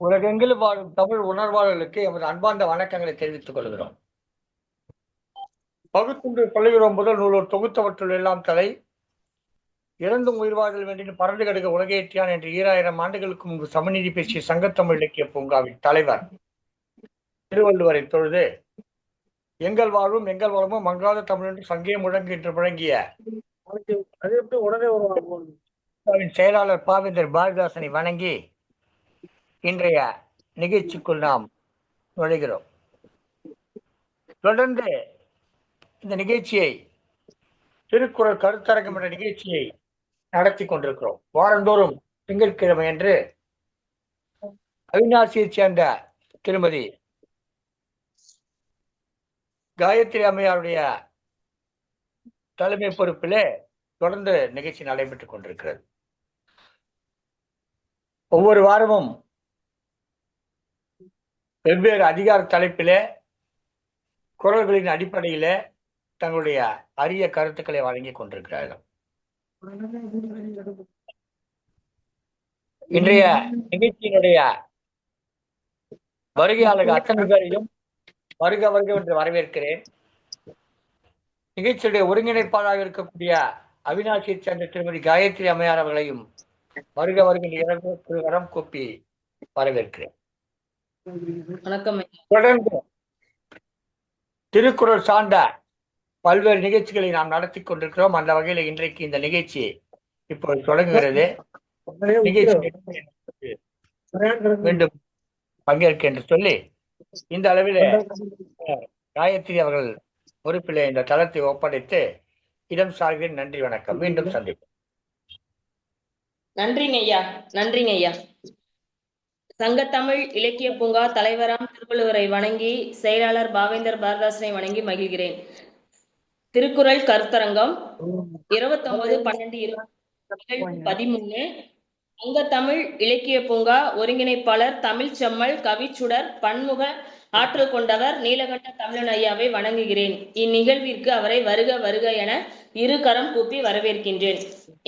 உலகெங்கிலும் வாழும் தமிழ் உணர்வாளர்களுக்கு எமது அன்பார்ந்த வணக்கங்களை தெரிவித்துக் கொள்கிறோம். பகுத்துண்டு பல்லுகிறோம் முதல் நூலோர் தொகுத்தவற்றுள் எல்லாம் தலை இறந்தும் உயிர் வாழ்தல் வேண்டிய பறந்து கிடக்க உலகேற்றியான் என்று ஈராயிரம் ஆண்டுகளுக்கு முன்பு சமநீதி பேசிய சங்கத்தமிழ் இலக்கிய பூங்காவின் தலைவர். திருவள்ளுவரை தொழுது எங்கள் வாழ்வும் எங்கள் வளமும் மங்காத தமிழ் என்று சங்கே முழங்கு என்று முழங்கிய செயலாளர் பாவேந்தர் பாரதிதாசனை வணங்கி இன்றைய நிகழ்ச்சிக்குள் நாம் நுழைகிறோம். தொடர்ந்து இந்த நிகழ்ச்சியை திருக்குறள் கருத்தரங்கம் என்ற நிகழ்ச்சியை நடத்தி கொண்டிருக்கிறோம். வாரந்தோறும் திங்கட்கிழமை அன்று அவிநாசியைச் சேர்ந்த திருமதி காயத்ரி அம்மையாருடைய தலைமை பொறுப்பிலே தொடர்ந்து நிகழ்ச்சி நடைபெற்றுக் கொண்டிருக்கிறது. ஒவ்வொரு வாரமும் வெவ்வேறு அதிகார தலைப்பிலே குரல்களின் அடிப்படையிலே தங்களுடைய அரிய கருத்துக்களை வழங்கிக் கொண்டிருக்கிறார்கள். இன்றைய நிகழ்ச்சியினுடைய வருகையாளர்கள் அத்தனை பேரையும் வருக வருக என்று வரவேற்கிறேன். நிகழ்ச்சியுடைய ஒருங்கிணைப்பாளராக இருக்கக்கூடிய அவினாசியை சேர்ந்த திருமதி காயத்ரி அம்மையார் அவர்களையும் வருக வருக என்று வரம் கூப்பி வரவேற்கிறேன். வணக்கம். தொடர்ந்து திருக்குறள் சார்ந்த பல்வேறு நிகழ்ச்சிகளை நாம் நடத்தி கொண்டிருக்கிறோம். அந்த வகையில் இன்றைக்கு இந்த நிகழ்ச்சி இப்போது தொடங்குகிறது. மீண்டும் பங்கேற்க என்று சொல்லி இந்த அளவில் காயத்ரி அவர்கள் பொறுப்பிலே இந்த தளத்தை ஒப்படைத்து இடம் சார்கிறேன் நன்றி வணக்கம். மீண்டும் சந்திப்போம். நன்றிங்க ஐயா. நன்றிங்க ஐயா. சங்கத்தமிழ் இலக்கிய பூங்கா தலைவராம் திருவள்ளுவரை வணங்கி செயலாளர் பாவேந்தர் பாரதாசனை வணங்கி மகிழ்கிறேன். திருக்குறள் கருத்தரங்கம் இருபத்தொன்பது பன்னெண்டு இருபத்தி பதிமூணு. சங்கத்தமிழ் இலக்கிய பூங்கா ஒருங்கிணைப்பாளர் தமிழ் செம்மல் கவிச்சுடர் பன்முக ஆற்றல் கொண்டவர் நீலகண்ட தமிழன் ஐயாவை வணங்குகிறேன். இந்நிகழ்விற்கு அவரை வருக வருக என இரு கரம் கூப்பி வரவேற்கின்றேன்.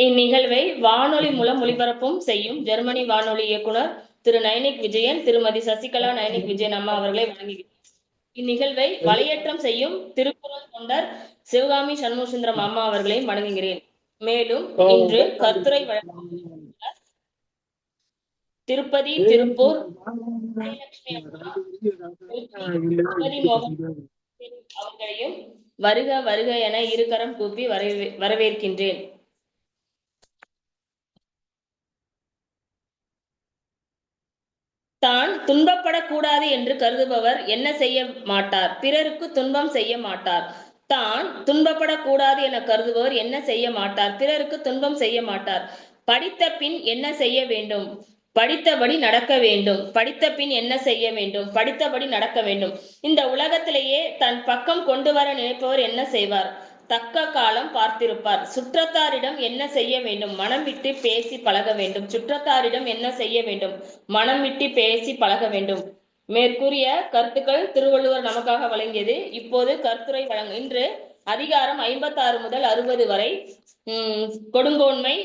இந்நிகழ்வை வானொலி மூலம் ஒளிபரப்பும் செய்யும் ஜெர்மனி வானொலி இயக்குனர் திரு நயனிக் விஜயன் திருமதி சசிகலா நயனிக் விஜயன் அம்மா அவர்களை வணங்குகிறேன். இந்நிகழ்வை வலையேற்றம் செய்யும் திருக்குறள் தொண்டர் சிவகாமி சண்முகசுந்தரம் அம்மா அவர்களையும் வணங்குகிறேன். மேலும் இன்று கருத்துரை வழங்க திருப்பதி திருப்பூர் அவர்களையும் வருக வருக என இருகரம் கூப்பி வரவே வரவேற்கின்றேன். தான் துன்பப்படக்கூடாது என்று கருதுபவர் என்ன செய்ய மாட்டார்? பிறருக்கு துன்பம் செய்ய மாட்டார். தான் துன்பப்படக்கூடாது என கருதுபவர் என்ன செய்ய மாட்டார்? பிறருக்கு துன்பம் செய்ய மாட்டார். படித்த பின் என்ன செய்ய வேண்டும்? படித்தபடி நடக்க வேண்டும். படித்த பின் என்ன செய்ய வேண்டும்? படித்தபடி நடக்க வேண்டும். இந்த உலகத்திலேயே தன் பக்கம் கொண்டு வர நினைப்பவர் என்ன செய்வார்? தக்க காலம் பார்த்திருப்பார். சுற்றத்தாரிடம் என்ன செய்ய வேண்டும்? மனம் விட்டு பேசி பழக வேண்டும். சுற்றத்தாரிடம் என்ன செய்ய வேண்டும்? மனம் விட்டு பேசி பழக வேண்டும். மேற்கூறிய கருத்துக்கள் திருவள்ளுவர் நமக்காக வழங்கியது. இப்போது கருத்துரை வழங்க இன்று அதிகாரம் ஐம்பத்தாறு முதல் அறுபது வரை உம் கொடுங்கோன்மை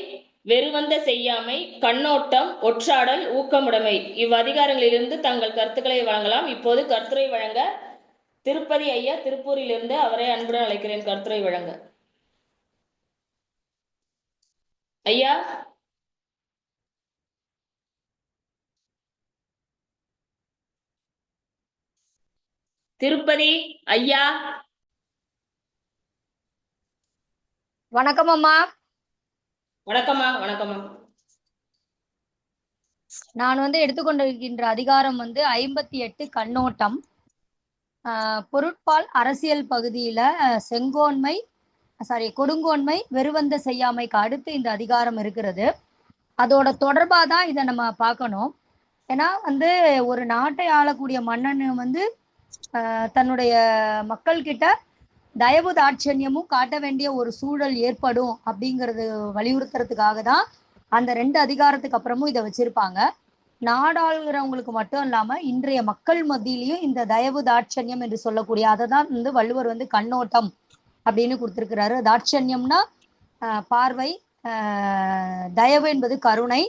வெறுவந்த செய்யாமை கண்ணோட்டம் ஒற்றாடல் ஊக்கமுடைமை. இவ்வதிகாரங்களிலிருந்து தங்கள் கருத்துக்களை வழங்கலாம். இப்போது கருத்துரை வழங்க திருப்பதி ஐயா திருப்பூரிலிருந்து அவரை அன்புடன் அழைக்கிறேன். கருத்துரை வழங்க. ஐயா? திருப்பதி ஐயா? வணக்கம் அம்மா. வணக்கம்மா வணக்கம்மா. நான் வந்து எடுத்துக்கொண்டிருக்கின்ற அதிகாரம் வந்து ஐம்பத்தி எட்டு கண்ணோட்டம். பொருட்பால் அரசியல் பகுதியில செங்கோன்மை சாரி கொடுங்கோன்மை வெறுவந்த செய்யாமைக்கு அடுத்து இந்த அதிகாரம் இருக்கிறது. அதோட தொடர்பா தான் இதை நம்ம பார்க்கணும். ஏன்னா வந்து ஒரு நாட்டை ஆளக்கூடிய மன்னன் வந்து ஆஹ், தன்னுடைய மக்கள் கிட்ட தயவு தாட்சண்யமும் காட்ட வேண்டிய ஒரு சூழல் ஏற்படும் அப்படிங்கிறது வலியுறுத்துறதுக்காக தான் அந்த ரெண்டு அதிகாரத்துக்கு அப்புறமும் இதை வச்சிருப்பாங்க. நாடாளுகிறவங்களுக்கு மட்டும் இல்லாம இன்றைய மக்கள் மத்தியிலையும் இந்த தயவு தாட்சண்யம் என்று சொல்லக்கூடிய அதை தான் வந்து வள்ளுவர் வந்து கண்ணோட்டம் அப்படின்னு கொடுத்திருக்கிறாரு. தாட்சண்யம்னா பார்வை தயவு என்பது கருணை.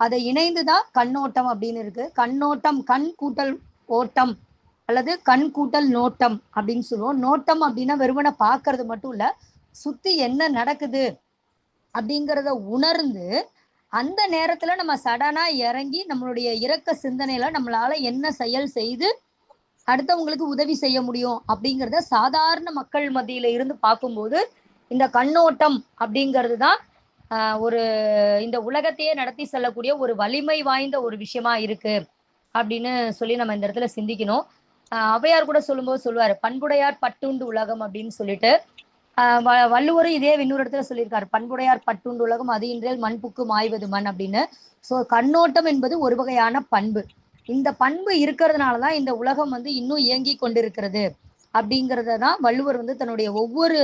அதை இணைந்துதான் கண்ணோட்டம் அப்படின்னு இருக்கு. கண்ணோட்டம் கண் கூட்டல் ஓட்டம் அல்லது கண் கூட்டல் நோட்டம் அப்படின்னு சொல்லுவோம். நோட்டம் அப்படின்னா வெறுமனை பார்க்கறது மட்டும் இல்ல சுத்தி என்ன நடக்குது அப்படிங்கிறத உணர்ந்து அந்த நேரத்துல நம்ம சடனா இறங்கி நம்மளுடைய இரக்க சிந்தனையில நம்மளால என்ன செயல் செய்து அடுத்தவங்களுக்கு உதவி செய்ய முடியும் அப்படிங்கிறத சாதாரண மக்கள் மத்தியில இருந்து பார்க்கும்போது இந்த கண்ணோட்டம் அப்படிங்கிறது தான் ஒரு இந்த உலகத்தையே நடத்தி செல்லக்கூடிய ஒரு வலிமை வாய்ந்த ஒரு விஷயமா இருக்கு அப்படின்னு சொல்லி நம்ம இந்த இடத்துல சிந்திக்கணும். அவையார் கூட சொல்லும்போது சொல்லுவாரு பண்புடையார் பட்டுண்டு உலகம் அப்படின்னு சொல்லிட்டு. வள்ளுவரும் இதே இன்னொரு இடத்துல சொல்லியிருக்காரு. பண்புடையார் பட்டுண்டு உலகம் அது இன்றேல் மண்புக்கு மாய்வது மண் அப்படின்னு. ஸோ கண்ணோட்டம் என்பது ஒரு வகையான பண்பு. இந்த பண்பு இருக்கிறதுனால தான் இந்த உலகம் வந்து இன்னும் இயங்கி கொண்டிருக்கிறது அப்படிங்கிறத தான் வள்ளுவர் வந்து தன்னுடைய ஒவ்வொரு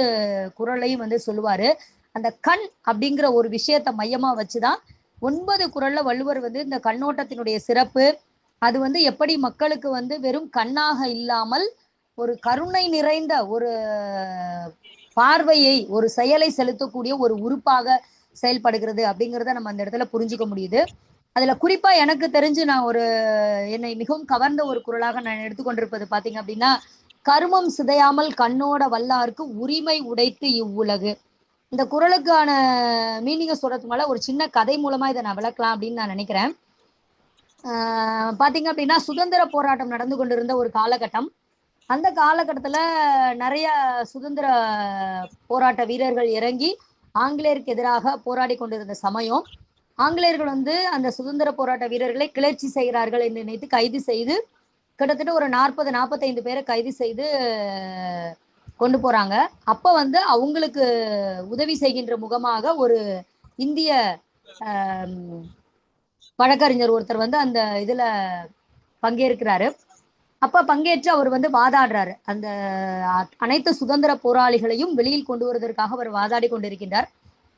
குறளையும் வந்து சொல்லுவாரு. அந்த கண் அப்படிங்கிற ஒரு விஷயத்த மையமா வச்சுதான் ஒன்பது குரல்ல வள்ளுவர் வந்து இந்த கண்ணோட்டத்தினுடைய சிறப்பு அது வந்து எப்படி மக்களுக்கு வந்து வெறும் கண்ணாக இல்லாமல் ஒரு கருணை நிறைந்த ஒரு பார்வையை ஒரு செயலை செலுத்தக்கூடிய ஒரு உறுப்பாக செயல்படுகிறது அப்படிங்கிறத நம்ம அந்த இடத்துல புரிஞ்சுக்க முடியுது. அதுல குறிப்பா எனக்கு தெரிஞ்சு நான் ஒரு என்னை மிகவும் கவர்ந்த ஒரு குரலாக நான் எடுத்துக்கொண்டிருப்பது பாத்தீங்க அப்படின்னா கருமம் சிதையாமல் கண்ணோட வல்லார்க்கு உரிமை உடைத்து இவ்வுலகு. இந்த குரலுக்கான மீனிங்கை சொல்றதுக்கு மேல ஒரு சின்ன கதை மூலமா இதை நான் விளக்கலாம் அப்படின்னு நான் நினைக்கிறேன். பாத்தீங்க அப்படின்னா சுதந்திர போராட்டம் நடந்து கொண்டிருந்த ஒரு காலகட்டம். அந்த காலகட்டத்தில் நிறைய சுதந்திர போராட்ட வீரர்கள் இறங்கி ஆங்கிலேயருக்கு எதிராக போராடி கொண்டிருந்த சமயம் ஆங்கிலேயர்கள் வந்து அந்த சுதந்திர போராட்ட வீரர்களை கிளர்ச்சி செய்கிறார்கள் என்று நினைத்து கைது செய்து கிட்டத்தட்ட ஒரு நாற்பது நாற்பத்தைந்து பேரை கைது செய்து கொண்டு போறாங்க. அப்ப வந்து அவங்களுக்கு உதவி செய்கின்ற முகமாக ஒரு இந்திய வழக்கறிஞர் ஒருத்தர் வந்து அந்த இதுல பங்கேற்கிறாரு. அப்ப பங்கேற்று அவர் வந்து வாதாடுறாரு. அந்த அனைத்து சுதந்திர போராளிகளையும் வெளியில் கொண்டு வருவதற்காக அவர் வாதாடி கொண்டிருக்கின்றார்.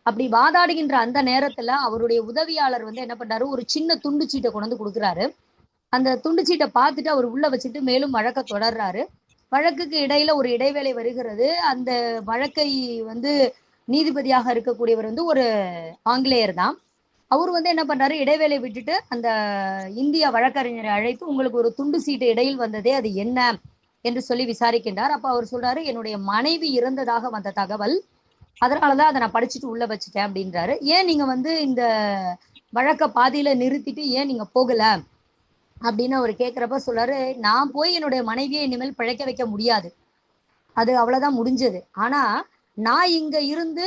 அப்படி வாதாடுகின்ற அந்த நேரத்துல அவருடைய உதவியாளர் வந்து என்ன பண்றாரு? ஒரு சின்ன துண்டு சீட்டை கொண்டு வந்து கொடுக்குறாரு. அந்த துண்டு சீட்டை பார்த்துட்டு அவர் உள்ள வச்சுட்டு மேலும் வழக்க தொடர்றாரு. வழக்குக்கு இடையில ஒரு இடைவேளை வருகிறது. அந்த வழக்கை வந்து நீதிபதியாக இருக்கக்கூடியவர் வந்து ஒரு ஆங்கிலேயர் தான். அவர் வந்து என்ன பண்றாரு? இடைவேளை விட்டுட்டு அந்த இந்திய வழக்கறிஞரை அழைத்து உங்களுக்கு ஒரு துண்டு சீட்டு இடையில் வந்ததே அது என்ன என்று சொல்லி விசாரிக்கின்றார். அப்ப அவர் சொல்றாரு என்னுடைய மனைவி இறந்ததாக வந்த தகவல். அதனாலதான் அதை நான் படிச்சுட்டு உள்ள வச்சுட்டேன் அப்படின்றாரு. ஏன் நீங்க வந்து இந்த வழக்க பாதியில நிறுத்திட்டு ஏன் நீங்க போகல? அப்படின்னு அவர் கேட்குறப்ப சொல்றாரு நான் போய் என்னுடைய மனைவியை இனிமேல் பிழைக்க வைக்க முடியாது. அது அவ்வளவுதான் முடிஞ்சது. ஆனா நான் இங்க இருந்து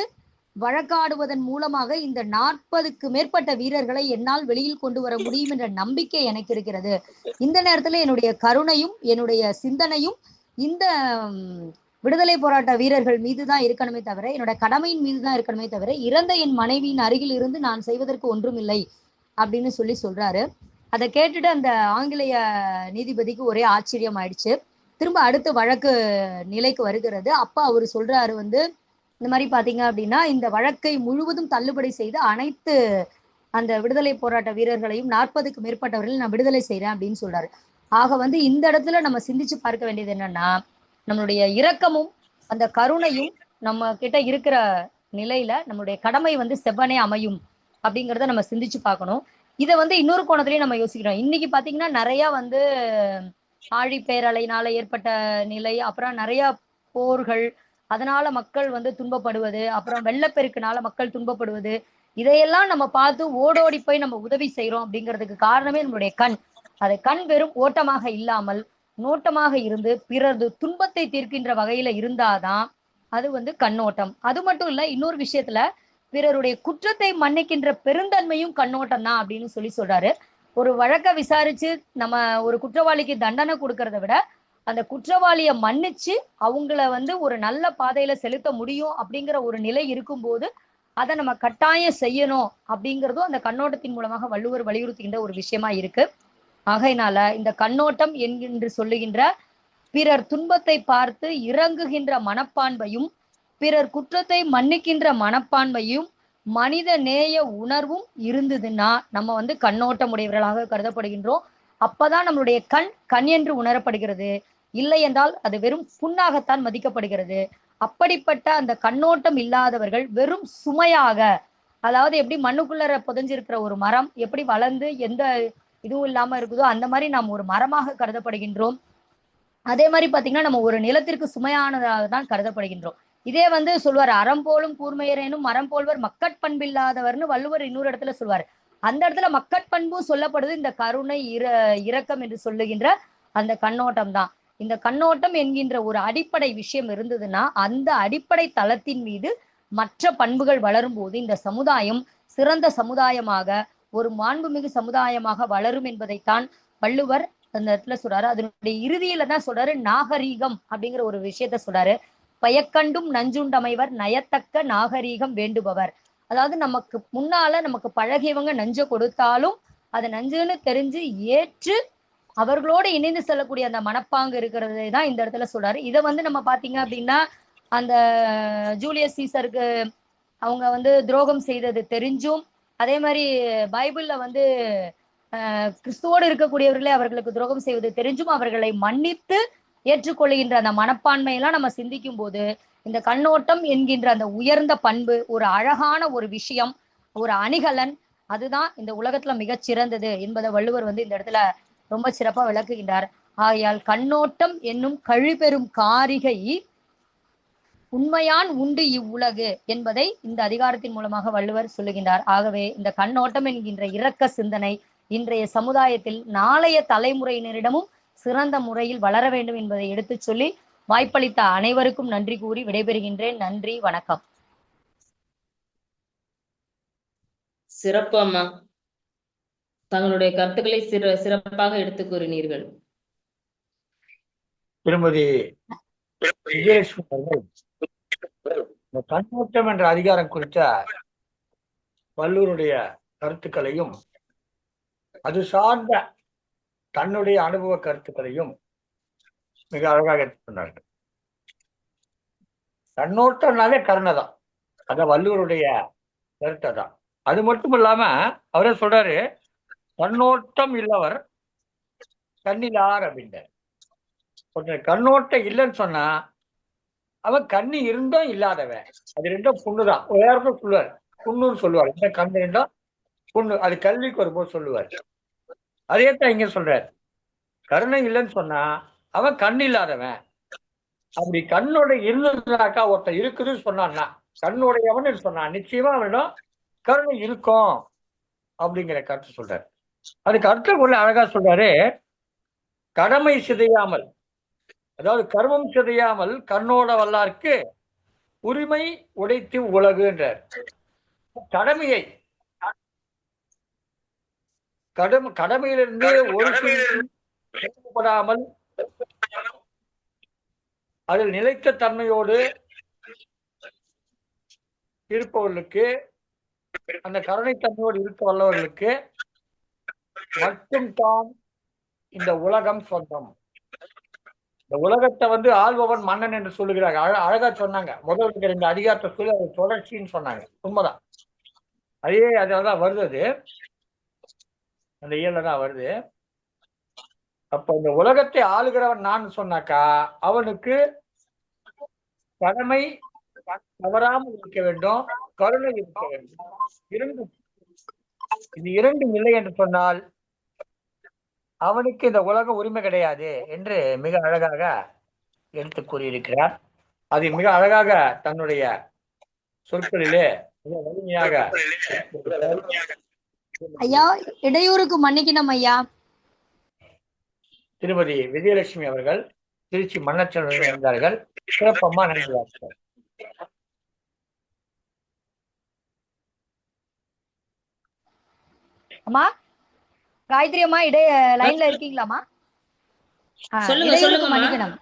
வழக்காடுவதன் மூலமாக இந்த நாற்பதுக்கு மேற்பட்ட வீரர்களை என்னால் வெளியில் கொண்டு வர முடியும் என்ற நம்பிக்கை எனக்கு இருக்கிறது. இந்த நேரத்துல என்னுடைய கருணையும் என்னுடைய சிந்தனையும் இந்த விடுதலை போராட்ட வீரர்கள் மீது தான் இருக்கணுமே தவிர என்னோட கடமையின் மீது தான் இருக்கணுமே தவிர இறந்த என் மனைவியின் அருகில் இருந்து நான் செய்வதற்கு ஒன்றும் இல்லை அப்படின்னு சொல்லி சொல்றாரு. அதை கேட்டுட்டு அந்த ஆங்கிலேய நீதிபதிக்கு ஒரே ஆச்சரியம் ஆயிடுச்சு திரும்ப அடுத்து வழக்கு நிலைக்கு வருகிறது. அப்ப அவர் சொல்றாரு வந்து இந்த மாதிரி பாத்தீங்க அப்படின்னா இந்த வழக்கை முழுவதும் தள்ளுபடி செய்து அனைத்து அந்த விடுதலை போராட்ட வீரர்களையும் நாற்பதுக்கு மேற்பட்டவர்களையும் நான் விடுதலை செய்யறேன் அப்படின்னு சொல்றாரு. ஆக வந்து இந்த இடத்துல நம்ம சிந்திச்சு பார்க்க வேண்டியது என்னன்னா நம்மளுடைய இரக்கமும் அந்த கருணையும் நம்ம கிட்ட இருக்கிற நிலையில நம்மளுடைய கடமை வந்து செவ்வனே அமையும் அப்படிங்கிறத நம்ம சிந்திச்சு பார்க்கணும். இதை வந்து இன்னொரு கோணத்திலயும் நம்ம யோசிக்கிறோம். இன்னைக்கு பாத்தீங்கன்னா நிறைய வந்து ஆழி பேரலைனால ஏற்பட்ட நிலை அப்புறம் நிறைய போர்கள் அதனால மக்கள் வந்து துன்பப்படுவது அப்புறம் வெள்ளப்பெருக்குனால மக்கள் துன்பப்படுவது இதையெல்லாம் நம்ம பார்த்து ஓடோடி போய் நம்ம உதவி செய்யறோம் அப்படிங்கிறதுக்கு காரணமே நம்மளுடைய கண். அது கண் வெறும் ஓட்டமாக இல்லாமல் நோட்டமாக இருந்து பிறரது துன்பத்தை தீர்க்கின்ற வகையில இருந்தாதான் அது வந்து கண்ணோட்டம். அது மட்டும் இல்ல இன்னொரு விஷயத்துல பிறருடைய குற்றத்தை மன்னிக்கின்ற பெருந்தன்மையும் கண்ணோட்டம் தான் அப்படின்னு சொல்லி சொல்றாரு. ஒரு வழக்க விசாரிச்சு நம்ம ஒரு குற்றவாளிக்கு தண்டனை கொடுக்கறத விட அந்த குற்றவாளியை மன்னிச்சு அவங்கள வந்து ஒரு நல்ல பாதையில செலுத்த முடியும் அப்படிங்கிற ஒரு நிலை இருக்கும்போது அதை நம்ம கட்டாயம் செய்யணும் அப்படிங்கிறதும் அந்த கண்ணோட்டத்தின் மூலமாக வள்ளுவர் வலியுறுத்துகின்ற ஒரு விஷயமா இருக்கு. ஆகையினால இந்த கண்ணோட்டம் என்று சொல்லுகின்ற பிறர் துன்பத்தை பார்த்து இறங்குகின்ற மனப்பான்மையும் பிறர் குற்றத்தை மன்னிக்கின்ற மனப்பான்மையும் மனித நேய உணர்வும் இருந்ததுன்னா நம்ம வந்து கண்ணோட்டம் உடையவர்களாக கருதப்படுகின்றோம். அப்பதான் நம்மளுடைய கண் கண் என்று உணரப்படுகிறது. இல்லை என்றால் அது வெறும் புண்ணாகத்தான் மதிக்கப்படுகிறது. அப்படிப்பட்ட அந்த கண்ணோட்டம் இல்லாதவர்கள் வெறும் சுமையாக அதாவது எப்படி மண்ணுக்குள்ள புதைஞ்சிருக்கிற ஒரு மரம் எப்படி வளர்ந்து எந்த இதுவும் இல்லாம இருக்குதோ அந்த மாதிரி நாம் ஒரு மரமாக கருதப்படுகின்றோம். அதே மாதிரி பாத்தீங்கன்னா நம்ம ஒரு நிலத்திற்கு சுமையானதாக தான் கருதப்படுகின்றோம். இதே வந்து சொல்வார் அறம் போலும் கூர்மையரேனும் மரம் போல்வர் மக்கட்பண்பில்லாதவர்னு வள்ளுவர் இன்னொரு இடத்துல சொல்வார். அந்த இடத்துல மக்கட்பண்பும் சொல்லப்படுது இந்த கருணை இர இரக்கம் என்று சொல்லுகின்ற அந்த கண்ணோட்டம் தான். இந்த கண்ணோட்டம் என்கின்ற ஒரு அடிப்படை விஷயம் இருந்ததுன்னா அந்த அடிப்படை தளத்தின் மீது மற்ற பண்புகள் வளரும் போது இந்த சமுதாயம் சிறந்த சமுதாயமாக ஒரு மாண்புமிகு சமுதாயமாக வளரும் என்பதைத்தான் வள்ளுவர் அந்த இடத்துல சொல்றாரு. அதனுடைய இறுதியில தான் சொல்றாரு நாகரீகம் அப்படிங்கிற ஒரு விஷயத்த சொல்றாரு. பயக்கண்டும் நஞ்சுண்டமைவர் நயத்தக்க நாகரீகம் வேண்டுபவர். அதாவது நமக்கு முன்னால நமக்கு பழகியவங்க நஞ்சை கொடுத்தாலும் அதை நஞ்சுன்னு தெரிஞ்சு ஏற்று அவர்களோடு இணைந்து செல்லக்கூடிய அந்த மனப்பாங்கு இருக்கிறதை தான் இந்த இடத்துல சொல்றாரு. இதை வந்து நம்ம பாத்தீங்க அப்படின்னா அந்த ஜூலியஸ் சீசருக்கு அவங்க வந்து துரோகம் செய்தது தெரிஞ்சும் அதே மாதிரி பைபிள்ல வந்து கிறிஸ்துவோடு இருக்கக்கூடியவர்களே அவர்களுக்கு துரோகம் செய்வது தெரிஞ்சும் அவர்களை மன்னித்து ஏற்றுக்கொள்கின்ற அந்த மனப்பான்மையெல்லாம் நம்ம சிந்திக்கும் போது இந்த கண்ணோட்டம் என்கின்ற அந்த உயர்ந்த பண்பு ஒரு அழகான ஒரு விஷயம் ஒரு அணிகலன் அதுதான் இந்த உலகத்துல மிகச் சிறந்தது என்பதை வள்ளுவர் வந்து இந்த இடத்துல ரொம்ப சிறப்பா விளக்குகின்றார். ஆகையால் கண்ணோட்டம் என்னும் கழிபெறும் காரிகை உண்மையான் உண்டு இவ்வுலகு என்பதை இந்த அதிகாரத்தின் மூலமாக வள்ளுவர் சொல்லுகின்றார். ஆகவே இந்த கண்ணோட்டம் என்கின்ற இரக்க சிந்தனை இன்றைய சமுதாயத்தில் நாளைய தலைமுறையினரிடமும் சிறந்த முறையில் வளர வேண்டும் என்பதை எடுத்துச் சொல்லி வாய்ப்பளித்த அனைவருக்கும் நன்றி கூறி விடைபெறுகின்றேன். நன்றி வணக்கம். சிறப்பு அம்மா தங்களுடைய கருத்துக்களை சிற சிறப்பாக எடுத்து கூறினீர்கள். திருமதி இந்த கண்ணோட்டம் என்ற அதிகாரம் குறித்த வல்லூருடைய கருத்துக்களையும் அது சார்ந்த தன்னுடைய அனுபவ கருத்துக்களையும் மிக அழகாக எடுத்து கொண்டார்கள். கண்ணோட்டம்னாலே கருணை தான். அதான் கருத்தை தான். அது மட்டும் இல்லாம அவரே சொல்றாரு கண்ணோட்டம் இல்லவர் கண்ணிலார் அப்படின்றார். ஒருத்தன் கண்ணோட்டம் இல்லைன்னு சொன்னா அவன் கண்ணு இருந்தும் இல்லாதவன். அது ரெண்டும் புண்ணுதான். உயர்ந்து சொல்லுவார். புண்ணுன்னு சொல்லுவார். இந்த கண்ணு ரெண்டும் புண்ணு. அது கல்விக்கு வரும்போது சொல்லுவார். அதே தான் இங்க சொல்றார். கருணை இல்லைன்னு சொன்னா அவன் கண் இல்லாதவன். அப்படி கண்ணோட இருந்ததுனாக்கா ஒருத்தன் இருக்குதுன்னு சொன்னான்னா கண்ணுடையவன் சொன்னான் நிச்சயமா அவனிடம் கருணை இருக்கும் அப்படிங்கிற கருத்து சொல்றாரு. அதுக்கு அர்த்தம் கொள்ள அழகா சொல்றாரு. கடமை சிதையாமல் அதாவது கர்மம் சிதையாமல் கண்ணோட வல்லார்க்கு உரிமை உடைத்து உலகுன்றார் கடமையை கடமை கடமையிலிருந்து ஒரு அதில் நிலைத்த தன்மையோடு இருப்பவர்களுக்கு அந்த கருணைத்தன்மையோடு இருக்க வல்லவர்களுக்கு மட்டும்தான் இந்த உலகம் சொந்தம். இந்த உலகத்தை வந்து ஆள்பவன் மன்னன் என்று சொல்லுகிறாங்க அழ அழகா சொன்னாங்க. முதல் இருக்கிற இந்த அதிகாரத்தை சொல்லி அது தொடர்ச்சின்னு சொன்னாங்க. உண்மைதான். அதே அதான் வருது. அது அந்த இயல்ல தான் வருது. அப்ப இந்த உலகத்தை ஆளுகிறவன் நான் சொன்னாக்கா அவனுக்கு கடமை தவறாமல் இருக்க வேண்டும் கருணை இருக்க வேண்டும். இரண்டு இது இரண்டும் இல்லை என்று சொன்னால் அவனுக்கு இந்த உலக உரிமை கிடையாது என்று மிக அழகாக எடுத்து கூறியிருக்கிறார். அது மிக அழகாக தன்னுடைய சொற்களிலே மிக வலிமையாக ஐயா இடையூறுக்கு மன்னிக்கணும் ஐயா. திருமதி விஜயலட்சுமி அவர்கள் திருச்சி மன்னச்சல் இருந்தார்கள். சிறப்பம்மா நினைவார்கள் அம்மா காயத்ரி அம்மா இடைய லைன்ல இருக்கீங்களாமா. மன்னிக்கணும்.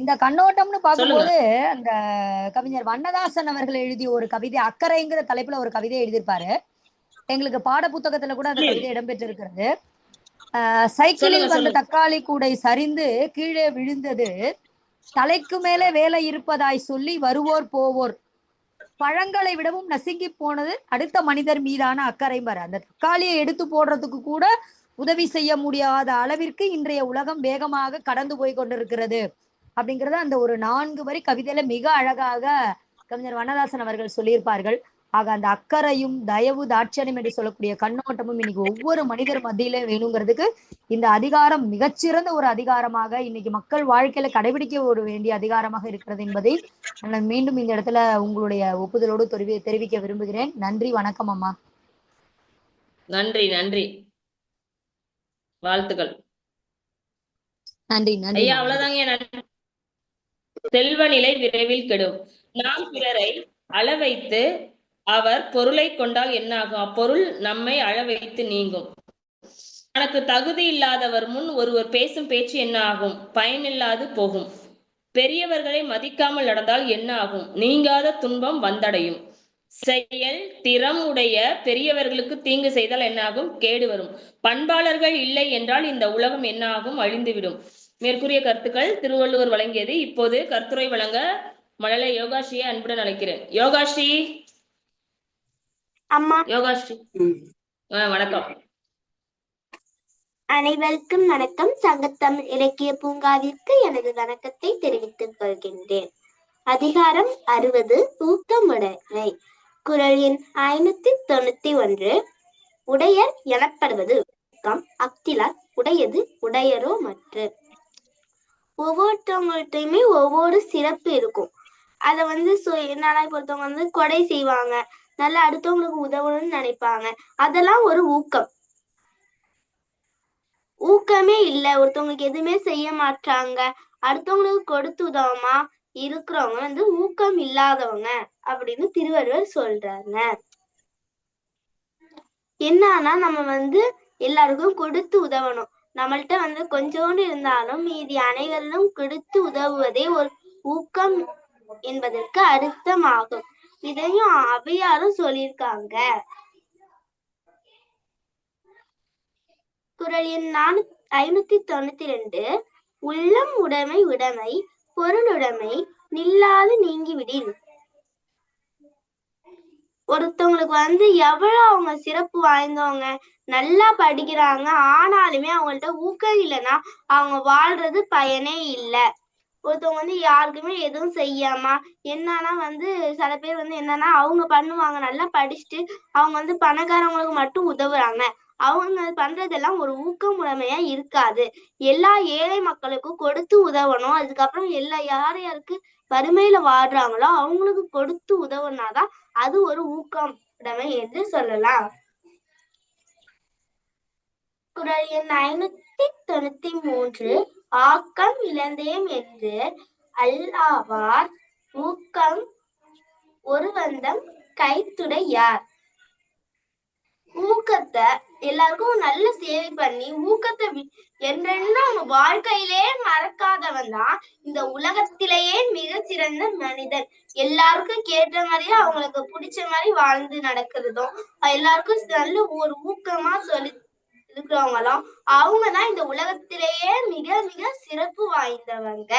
இந்த கண்ணோட்டம்னு பார்க்கும்போது அந்த கவிஞர் வண்ணதாசன் அவர்கள் எழுதிய ஒரு கவிதை அக்கறைங்கிற தலைப்புல ஒரு கவிதை எழுதியிருப்பாரு. எங்களுக்கு பாட புத்தகத்துல கூட அந்த கவிதை இடம்பெற்றிருக்கிறது. சைக்கிளில் வந்த. தக்காளி கூடை சரிந்து கீழே விழுந்தது. தலைக்கு மேலே வேலை இருப்பதாய் சொல்லி வருவோர் போவோர். பழங்களை விடவும் நசுங்கி போனது அடுத்த மனிதர் மீதான அக்கறைம்பாரு. அந்த தக்காளியை எடுத்து போடுறதுக்கு கூட உதவி செய்ய முடியாத அளவிற்கு இன்றைய உலகம் வேகமாக கடந்து போய் கொண்டிருக்கிறது. அப்படிங்கறத அந்த ஒரு நான்கு வரி கவிதையில மிக அழகாக கவிஞர் வண்ணதாசன் அவர்கள் சொல்லியிருப்பார்கள். ஆக அந்த அக்கறையும் தயவு தாட்சணியம் என்று சொல்லக்கூடிய கண்ணோட்டமும் இன்னைக்கு ஒவ்வொரு மனிதர் மத்தியில வேணுங்கிறதுக்கு இந்த அதிகாரம் மிகச்சிறந்த ஒரு அதிகாரமாக இன்னைக்கு மக்கள் வாழ்க்கையில கடைபிடிக்க ஒரு வேண்டிய அதிகாரமாக இருக்கிறது என்பதை நான் மீண்டும் இந்த இடத்துல உங்களுடைய ஒப்புதலோடு தெரிவி தெரிவிக்க விரும்புகிறேன். நன்றி வணக்கம் அம்மா. நன்றி நன்றி. வாழ்த்துக்கள். நன்றி நன்றி. ஐயா அவ்வளவுதாங்க நன்றி. செல்வ நிலை விரைவில் கெடும். நாம் பிறரை அள வைத்து அவர் பொருளை கொண்டால் என்ன ஆகும் அப்பொருள் நம்மை அழ வைத்து நீங்கும். தனக்கு தகுதி இல்லாதவர் முன் ஒருவர் பேசும் பேச்சு என்ன ஆகும் பயனில்லாது போகும். பெரியவர்களை மதிக்காமல் நடந்தால் என்ன ஆகும் நீங்காத துன்பம் வந்தடையும். செயல் திறம் உடைய பெரியவர்களுக்கு தீங்கு செய்தால் என்ன ஆகும் கேடு வரும். பண்பாளர்கள் இல்லை என்றால் இந்த உலகம் என்ன ஆகும் அழிந்துவிடும். மேற்கூறிய கருத்துக்கள் திருவள்ளுவர் வழங்கியது. இப்போது கருத்துரை வழங்க மழலை யோகாஸ்ரீயை அன்புடன் அழைக்கிறேன். யோகாஸ்ரீ? அம்மா. யோகாஸ்ரீ. வணக்கம். அனைவருக்கும் வணக்கம். சங்கத்தமிழ் இலக்கிய பூங்காவிற்கு எனது வணக்கத்தை தெரிவித்துக் கொள்கின்றேன். அதிகாரம் அறுபது ஊக்கமுடைமை குரல் எண் ஐநூத்தி தொண்ணூத்தி ஒன்று. உடையர் எனப்படுவது கம் அக்திலார் உடையது உடையரோ மற்ற. ஒவ்வொருத்தவங்கள்ட்டையுமே ஒவ்வொரு சிறப்பு இருக்கும். அத வந்து சொ- பொறுத்தவங்க ஒருத்தவங்க வந்து கொடை செய்வாங்க. நல்லா அடுத்தவங்களுக்கு உதவணும்னு நினைப்பாங்க. அதெல்லாம் ஒரு ஊக்கம். ஊக்கமே இல்ல. ஒருத்தவங்களுக்கு எதுவுமே செய்ய மாட்டாங்க அடுத்தவங்களுக்கு கொடுத்து உதவமா? இருக்கிறவங்க வந்து ஊக்கம் இல்லாதவங்க அப்படின்னு திருவள்ளுவர் சொல்றாங்க. என்னன்னா நம்ம வந்து எல்லாருக்கும் கொடுத்து உதவணும். நம்மள்ட்ட வந்து கொஞ்சோண்டு இருந்தாலும் மீதி அனைவரிலும் கொடுத்து உதவுவதே ஒரு ஊக்கம் என்பதற்கு அர்த்தமாகும். இதையும் அவையாரும் சொல்லியிருக்காங்க. குரல் எண் நானூ ஐநூத்தி தொண்ணூத்தி ரெண்டு உள்ளம் உடைமை உடைமை பொருளுடைமை நில்லாது நீங்கிவிடின். ஒருத்தவங்களுக்கு வந்து எவ்வளவு அவங்க சிறப்பு வாய்ந்தவங்க நல்லா படிக்கிறாங்க ஆனாலுமே அவங்கள்ட்ட ஊக்கம் இல்லைன்னா அவங்க வாழ்றது பயனே இல்லை. ஒருத்தவங்க வந்து யாருக்குமே எதுவும் செய்யாம என்னன்னா வந்து சில பேர் வந்து என்னன்னா அவங்க பண்ணுவாங்க நல்லா படிச்சுட்டு அவங்க வந்து பணக்காரங்களுக்கு மட்டும் உதவுறாங்க. அவங்க பண்றதெல்லாம் ஒரு ஊக்கமுடைமையா இருக்காது. எல்லா ஏழை மக்களுக்கும் கொடுத்து உதவணும். அதுக்கப்புறம் எல்லா யார் யாருக்கு வறுமையில வாழ்றாங்களோ அவங்களுக்கு கொடுத்து உதவுனாதான் அது ஒரு ஊக்கம் உடைமை என்று சொல்லலாம். குரல் எண் ஐநூத்தி தொண்ணூத்தி மூன்று. ஆக்கம் இழந்தேம் என்று அல்லாவார் ஊக்கம் ஒரு வந்தம் கைத்துடை யார் ஊக்கத்தை எல்லாருக்கும் நல்ல சேவை பண்ணி ஊக்கத்தை வி- என்றென்றும் அவங்க வாழ்க்கையிலே மறக்காதவன் தான். இந்த உலகத்திலேயே மிக சிறந்த மனிதன். எல்லாருக்கும் கேட்ட மாதிரியே அவங்களுக்கு பிடிச்ச மாதிரி வாழ்ந்து நடக்கிறதும் எல்லாருக்கும் நல்ல ஒரு ஊக்கமா சொல்லி இருக்கிறவங்களும் அவங்கதான் இந்த உலகத்திலேயே மிக மிக சிறப்பு வாய்ந்தவங்க.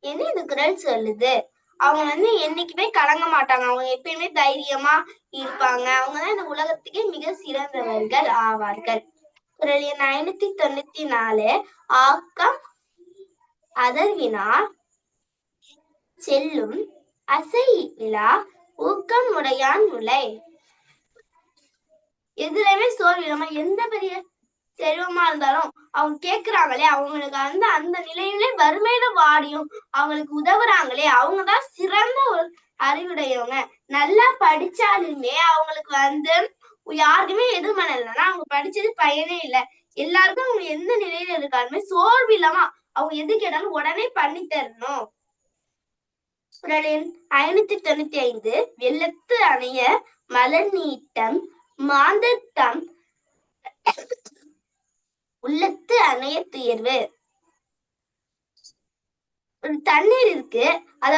என்ன இந்த குரல் சொல்லுது? அவங்க வந்து என்னைக்குமே கலங்க மாட்டாங்க. அவங்க எப்பயுமே தைரியமா இருப்பாங்க. அவங்கதான் இந்த உலகத்துக்கே மிக சிறந்தவர்கள் ஆவார்கள். குரல் எண் ஐநூத்தி தொண்ணூத்தி நாலு. ஆக்கம் அதர்வினார். செல்லும் அசை விழா. ஊக்கம் உடையான் முலை எதுலையுமே சோர்வு நம்ம எந்த பெரிய செல்வமா இருந்தாலும் அவங்க கேக்குறாங்களே அவங்களுக்கு வந்து அந்த நிலையிலே வறுமையில வாடியும் அவங்களுக்கு உதவுறாங்களே அவங்கதான் சிறந்த ஒரு அறிவுடையவங்க. நல்லா படிச்சாலுமே அவங்களுக்கு வந்து யாருக்குமே எதுவும் பண்ணலன்னா அவங்க படிச்சது பயனே இல்லை. எல்லாருக்கும் அவங்க எந்த நிலையில இருக்காலுமே சோர்வு இல்லாம அவங்க எது கேட்டாலும் உடனே பண்ணி தரணும். குரல் எண் ஐநூத்தி தொண்ணூத்தி ஐந்து வெள்ளத்து அணைய மலர் நீட்டம் மாந்தத்தம் உள்ளத்து அணைய துயர்வு. ஒரு தண்ணீர் இருக்கு. அத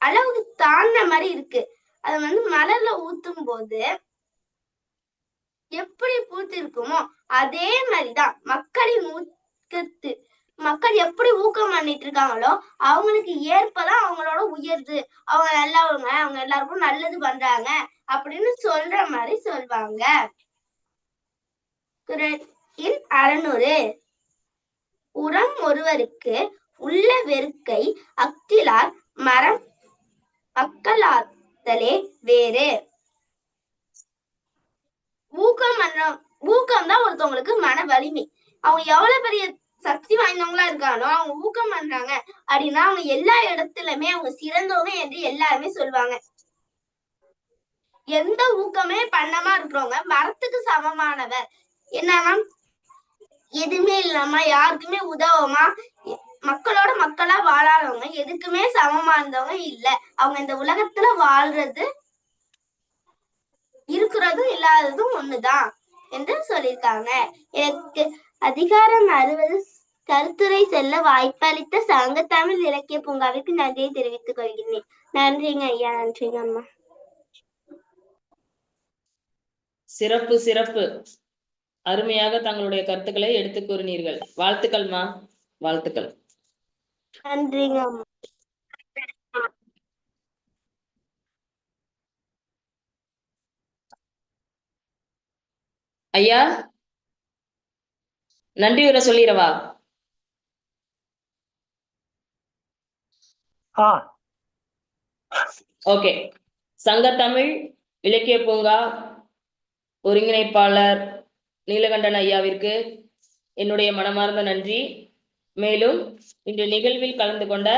அளவுக்கு தாண்ட மாதிரி இருக்கு. அது வந்து மலர்ல ஊத்தும் போது எப்படி பூத்து இருக்குமோ அதே மாதிரிதான் மக்களின் ஊக்கத்து மக்கள் எப்படி ஊக்கம் பண்ணிட்டு இருக்காங்களோ அவங்களுக்கு ஏற்பதான் அவங்களோட உயர்வு. அவங்க நல்லவங்க அவங்க எல்லாருக்கும் நல்லது பண்றாங்க அப்படின்னு சொல்ற மாதிரி சொல்வாங்க. இல் அறநூறு. உரம் ஒருவருக்கு உள்ள வெறுக்கை அக்திலார் மரம் அக்கலாத்தலே வேறு. ஊக்கம் ஊக்கம் தான் ஒருத்தவங்களுக்கு மன வலிமை. அவங்க எவ்வளவு பெரிய சக்தி வாய்ந்தவங்களா இருக்காங்களோ அவங்க ஊக்கம் பண்றாங்க அப்படின்னா அவங்க எல்லா இடத்துலயுமே அவங்க சிறந்தவங்க என்று எல்லாருமே சொல்லுவாங்க. எந்த ஊக்கமே பண்ணாம இருக்கிறவங்க மரத்துக்கு சமமானவர். என்னன்னா எதுவுமே இல்லாம யாருக்குமே உதவாம மக்களோட மக்களா வாழாதவங்க எதுக்குமே சமமா இருந்தவங்க இல்ல. அவங்க இந்த உலகத்துல வாழ்றது இருக்கிறதும் இல்லாததும் ஒண்ணுதான் என்று சொல்லியிருக்காங்க. எனக்கு அதிகாரம் அறுபது கருத்துரை செல்ல வாய்ப்பளித்த சங்க தமிழ் இலக்கிய பூங்காவிற்கு நன்றியை தெரிவித்துக் கொள்கிறேன் நன்றிங்க ஐயா நன்றிங்க அம்மா. சிறப்பு சிறப்பு. அருமையாக தங்களுடைய கருத்துக்களை எடுத்து கூறினீர்கள். வாழ்த்துக்கள்மா வாழ்த்துக்கள். நன்றிங்க அம்மா. ஐயா நன்றி உரை சொல்லிடவா ஆ. ஓகே. சங்கத்தமிழ் இலக்கிய பூங்கா ஒருங்கிணைப்பாளர் நீலகண்டன் ஐயாவிற்கு என்னுடைய மனமார்ந்த நன்றி. மேலும் இன்று நிகழ்வில் கலந்து கொண்ட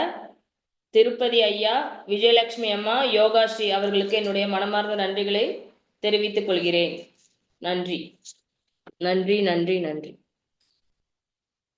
திருப்பதி ஐயா விஜயலட்சுமி அம்மா யோகாஸ்ரீ அவர்களுக்கு என்னுடைய மனமார்ந்த நன்றிகளை தெரிவித்துக் கொள்கிறேன். நன்றி. நன்றி நன்றி நன்றி.